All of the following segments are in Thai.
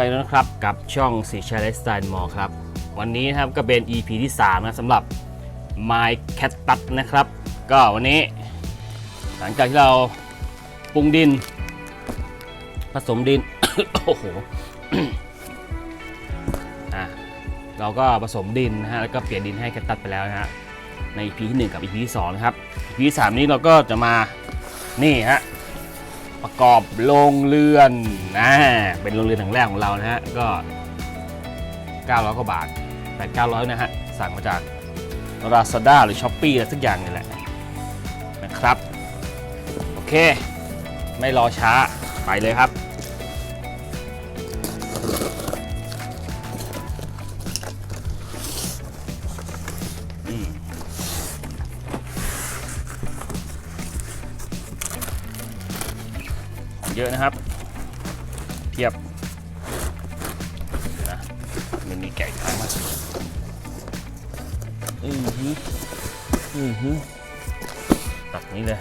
วัสดีครับพบกันแล้วนะครับ กับช่องสีชาเลสไตล์มอครับ วันนี้นะครับก็เป็น EP ที่ 3 นะสำหรับ My Cat ตัดนะครับ ก็วันนี้ หลังจากที่เราปรุงดิน ผสมดิน โอ้โหอะเราก็ผสมดินนะฮะแล้วก็เปลี่ยนดินให้แคทตัดไปแล้วนะฮะใน EP ที่ 1 กับ EP ที่2นะครับ EP ที่3นี้เราก็จะมานี่ฮะ ประกอบโรงเรือนนะเป็นโรงเรือนแห่งแรกของเรานะฮะก็ 900กว่าบาทแต่900นะฮะสั่งมาจาก Lazada หรือ Shopee อะไรสักอย่างนี่แหละนะครับ โอเค ไม่รอช้าไปเลยครับ เยอะนะครับ เทียบนะมันมีแกะทางมาอือฮึอือฮึตัดนี้เลย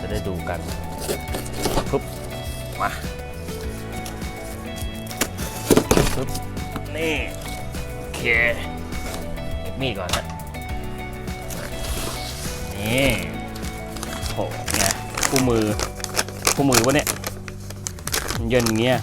จะได้ดูกันปุ๊บมาปุ๊บนี่ เคเก็บมีดก่อนนะนี่โหไงคู่มือคู่มือวะเนี่ยมันเยินอย่างเงี้ย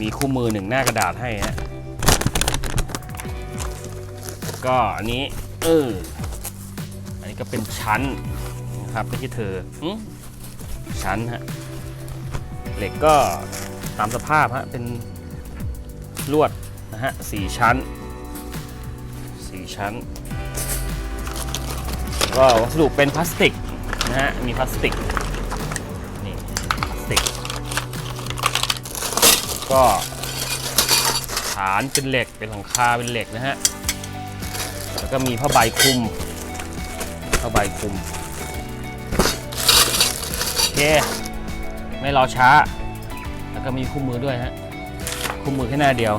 มีคู่มือหนึ่งหน้ากระดาษให้ฮะก็อันนี้เอออันนี้ก็เป็นชั้นนะครับไม่ใช่เธออืมชั้นฮะเหล็กก็ตามสภาพฮะเป็น ลวดนะฮะสี่ชั้นสี่ชั้น ก็วัสดุเป็นพลาสติกนะฮะ มีพลาสติก นี่พลาสติก ก็ฐานเป็นเหล็ก เป็นหลังคาเป็นเหล็กนะฮะ แล้วก็มีผ้าใบคลุม ผ้าใบคลุม โอเค ไม่รอช้า แล้วก็มีคู่มือด้วยฮะ คู่มือแค่หน้าเดียว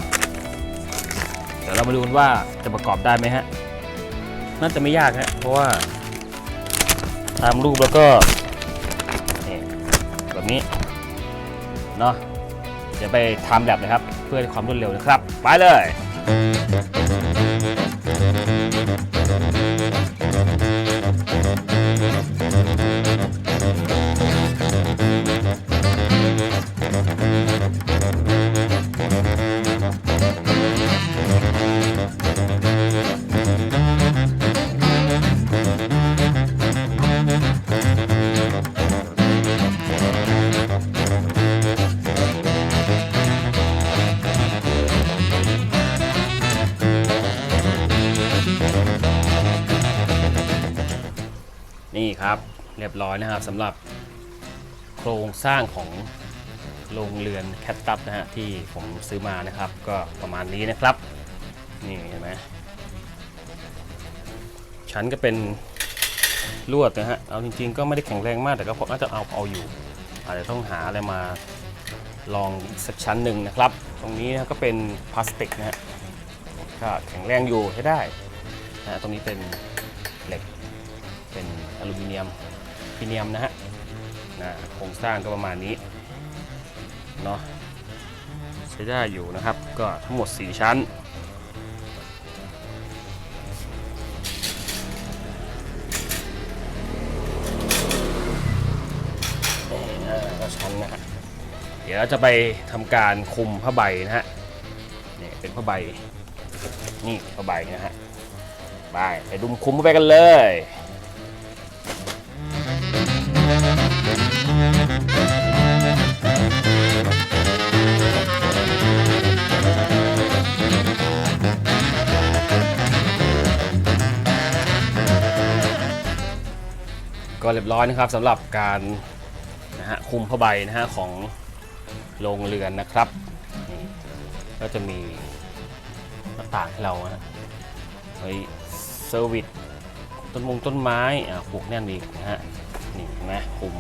เดี๋ยวเรามาดูกันว่าจะประกอบได้ไหมฮะ น่าจะไม่ยากฮะ เพราะว่า ตามรูปแล้วก็แบบนี้ เนาะเดี๋ยวไปทำแบบเลยครับ เพื่อความรวดเร็วนะครับ ไปเลย ครับ เรียบร้อยนะครับสำหรับโครงสร้างของโรงเรือนแคทตับนะฮะที่ผมซื้อมานะครับ ก็ประมาณนี้นะครับ นี่เห็นไหมชั้นก็เป็นลวดนะฮะ เอาจริงๆ ก็ไม่ได้แข็งแรงมากแต่ก็พอน่าจะเอาเอาอยู่ อาจจะต้องหาอะไรมาลองสักชั้นหนึ่งนะครับ ตรงนี้นะก็เป็นพลาสติกนะฮะก็แข็งแรงอยู่ใช้ได้นะฮะตรงนี้เป็นเหล็ก ลูมิเนียมพิเนียมนะฮะนะโครงสร้างก็ประมาณนี้เนาะใช้ได้อยู่นะครับก็ทั้งหมด 4 ชั้นนี่นะก็ชั้นนะฮะเดี๋ยวเราจะไปทำการคุมผ้าใบนะฮะนี่เป็นผ้าใบนี่ผ้าใบนะฮะไปไปดุมคุมผ้าใบกันเลย ก็เรียบร้อยนะครับสำหรับการนะฮะคุมผ้าใบนะฮะของโรงเรือนนะครับนี่ก็จะมีหน้าต่างให้เราฮะไว้เซอร์วิสต้นมงต้นไม้อ่าปลูกแน่นอีกนะฮะนี่เห็นไหมคุม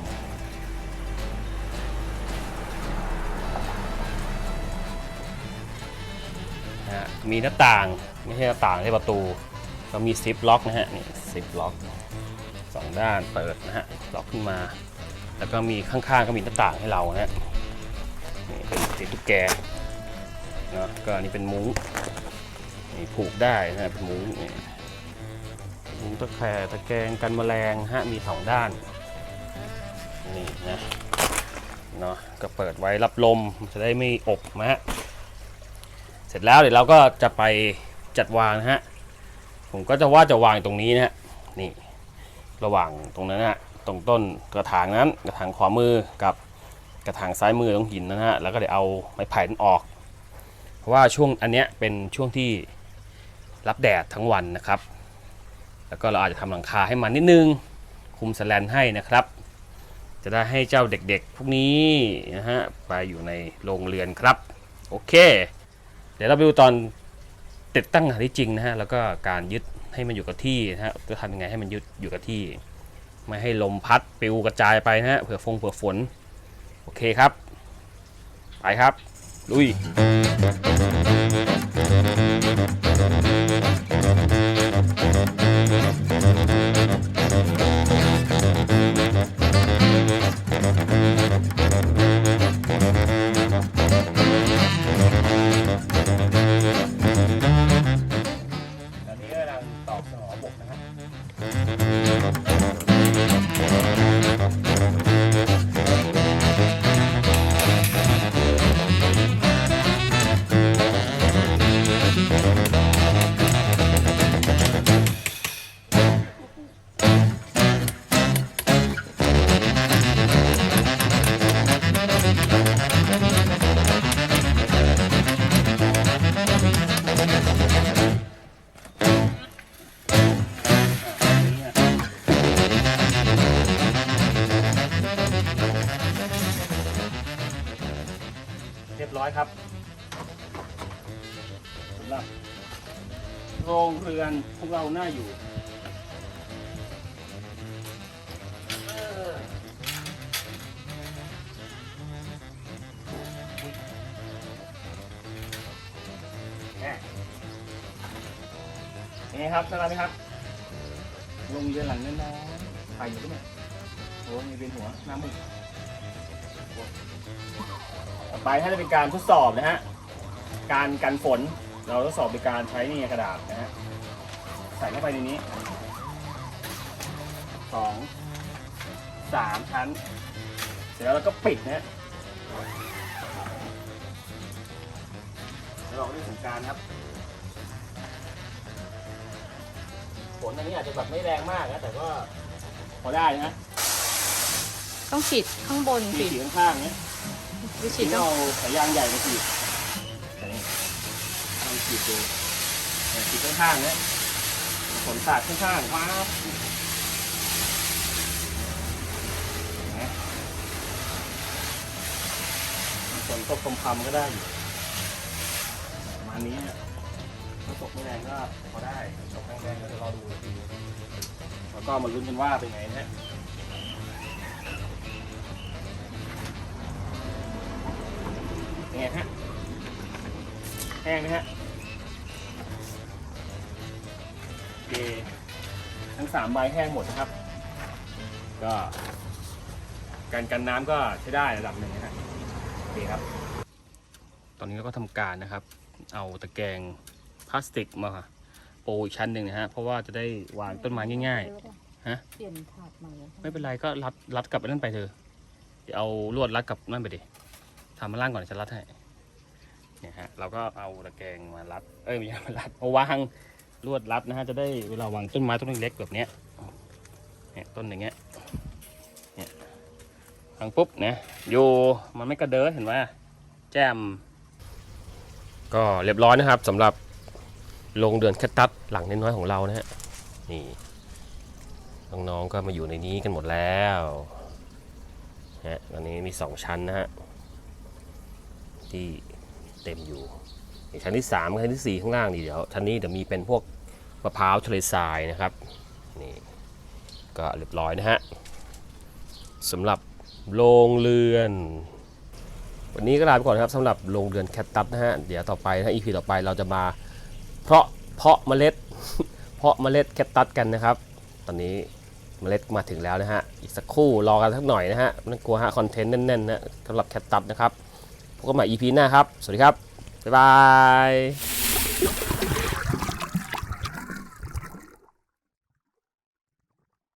นะฮะมีหน้าต่างไม่ใช่หน้าต่างใช่ประตูก็มีซิปล็อกนะฮะนี่ซิปล็อก งด้านเปิดนะฮะล็อกขึ้นมา แล้วก็มีข้างๆก็มีหน้าต่างให้เรานะฮะนี่เป็นติดตุ๊กแกเนาะก็อันนี้เป็นมุ้งนี่ผูกได้นะฮะเป็นมุ้งนี่มุ้งตะแคร่ตะแกรงกันแมลงฮะมีสองด้านนี่นะเนาะก็เปิดไว้รับลมจะได้ไม่อบนะฮะเสร็จแล้วเดี๋ยวเราก็จะไปจัดวางนะฮะผมก็จะว่าจะวางตรงนี้นะฮะนี่ ระหว่างตรงนั้นนะฮะตรงต้นกระถางนั้น กระถางขวามือกับกระถางซ้ายมือตรงหินนะฮะแล้วก็เดี๋ยวเอาไม้ไผ่นั้นออก เพราะว่าช่วงอันเนี้ยเป็นช่วงที่รับแดดทั้งวันนะครับ แล้วก็เราอาจจะทำหลังคาให้มันนิดนึงคุมสแลนให้นะครับ จะได้ให้เจ้าเด็กๆ พวกนี้นะฮะไปอยู่ในโรงเรือนครับโอเค เดี๋ยวเราไปดูตอนติดตั้งหาที่จริงนะฮะแล้วก็การยึด ให้มันอยู่กับที่นะฮะจะทำยังไงให้มันยึดอยู่กับที่ ไม่ให้ลมพัดปลิวกระจายไปนะฮะเผื่อฟงเผื่อฝน โอเคครับ ไปครับ ลุย โรงเรือนพวกเราหน้าอยู่นี่ครับสำหรับไหมครับโรงเรือนหลังน้อยๆถ่ายอยู่ด้วยเนี่โอ้มีเป็นหัวน้ามุกต่อไปถ้าจะเป็นการทดสอบนะฮะ การกันฝน เราทดสอบโดยการใช้นี่กระดาษนะฮะใส่เข้าไปในนี้สองสามชั้น เสร็จแล้วเราก็ปิดนะฮะแล้วเราก็ด้วยสงกรารครับฝนอันนี้อาจจะแบบไม่แรงมากนะแต่ก็พอได้นะต้องฉีดข้างบนมีสิสีข้างๆเนี้ยหรือฉีฉีดดต้อเอางสายยางใหญ่มาฉีดแต่นี่ลองฉี ดดูเนี่ยฉีดข้างๆเนี่ยฝนสาดข้างๆว้าวเห็นไหมฝนตกคำๆก็ได้อยู่มานี้ยถ้าตกไม่แรงก็พอได้ตกแรงๆก็เดี๋ยวรอดูทีแล้วก็มาลุ้นกันว่าเป็นไงนะฮะเป็นไงฮะแห้งไหมฮะ สามใบแห้งหมดนะครับ ก็การกันน้ำก็ใช้ได้ระดับหนึ่งนะฮะโอเคครับ ตอนนี้เราก็ทำการนะครับ เอาตะแกรงพลาสติกมาโปรอีกชั้นหนึ่งนะฮะเพราะว่าจะได้วางต้นไม้ง่าย ๆ ฮะ เปลี่ยนถาดใหม่ๆ ไม่เป็นไรก็รัดรัดกับอันนั่นไปเถอะเดี๋ยวเอาลวดรัดกับนั่นไปดิทำมาล่างก่อนเดี๋ยวจะรัดให้เนี่ยฮะเราก็เอาตะแกรงมารัด เอ้ยไม่ใช่มารัดเอาวาง ลวดรัดนะฮะจะได้เวลาวางต้นไม้ต้นเล็กแบบเนี้ยเนี่ยต้นอย่างเงี้ยเนี่ยวางปุ๊บนะอยู่มันไม่กระเด้อเห็นไหมแจมก็เรียบร้อยนะครับสำหรับโรงเรือนแคตตัสหลังน้อยๆของเรานะฮะนี่น้องๆก็มาอยู่ในนี้กันหมดแล้วฮะตอนนี้มีสองชั้นนะฮะที่เต็มอยู่ ชั้นที่3กับชั้นที่ 4 ข้างล่างนี่เดี๋ยวชั้นนี้เดี๋ยวมีเป็นพวกมะพร้าวทะเลทรายนะครับนี่ก็เรียบร้อยนะฮะสำหรับโรงเรือน วันนี้ก็ลาไปก่อนครับสำหรับโรงเรือนแคทตัสนะฮะเดี๋ยวต่อไปนะอีพีต่อไปเราจะมาเพราะเพาะเมล็ด เพาะเมล็ดแคคตัสกันนะครับ ตอนนี้เมล็ดมาถึงแล้วนะฮะอีกสักครู่รอกันสักหน่อยนะฮะไม่ต้องกลัวฮะคอนเทนต์แน่นๆนะสำหรับแคคตัสนะครับพบกันใหม่ EP หน้าครับ สวัสดีครับ บ๊ายบาย